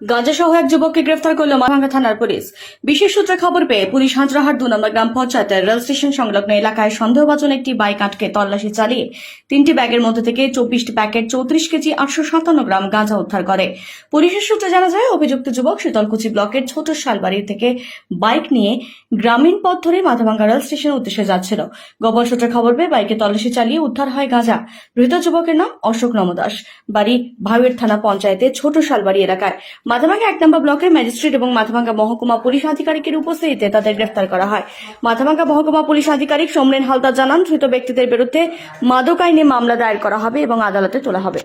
গাঁজা সহ এক যুবককে গ্রেফতার করল মাথাভাঙ্গা থানার পুলিশ। বিশেষ সূত্রে খবর পেয়ে পুলিশ হাজরাহাট দু নম্বর গ্রাম পঞ্চায়েতের রেল স্টেশন সংলগ্ন এলাকায় সন্দেহভাজন একটি বাইক আটকে তল্লাশি চালিয়ে তিনটি ব্যাগের মধ্যে থেকে চব্বিশটি প্যাকেট চৌত্রিশ কেজি আটশো সাতান্ন গ্রাম গাঁজা উদ্ধার করে। পুলিশের সূত্রে জানা যায়, অভিযুক্ত যুবক শীতলকুচি ব্লকের ছোট শালবাড়ি থেকে বাইক নিয়ে গ্রামীণ পথ ধরে মাথাভাঙ্গা রেল স্টেশনের উদ্দেশ্যে যাচ্ছিল। গোপন সূত্রে খবর পেয়ে বাইকে তল্লাশি চালিয়ে উদ্ধার হয় গাঁজা। ধৃত যুবকের নাম অশোক নমদাস বাড়ি ভাওয়ের থানা পঞ্চায়েতে ছোট শালবাড়ি এলাকায়। মাথাভাঙ্গা এক নম্বর ব্লকের ম্যাজিস্ট্রেট এবং মাথাভাঙ্গা মহকুমা পুলিশ আধিকারিকের উপস্থিতিতে তাদের গ্রেফতার করা হয়। মাথাভাঙ্গা মহকুমা পুলিশ আধিকারিক সোমরেন হালদার জানান, ধৃত ব্যক্তিদের বিরুদ্ধে মাদক আইনে মামলা দায়ের করা হবে এবং আদালতে তোলা হবে।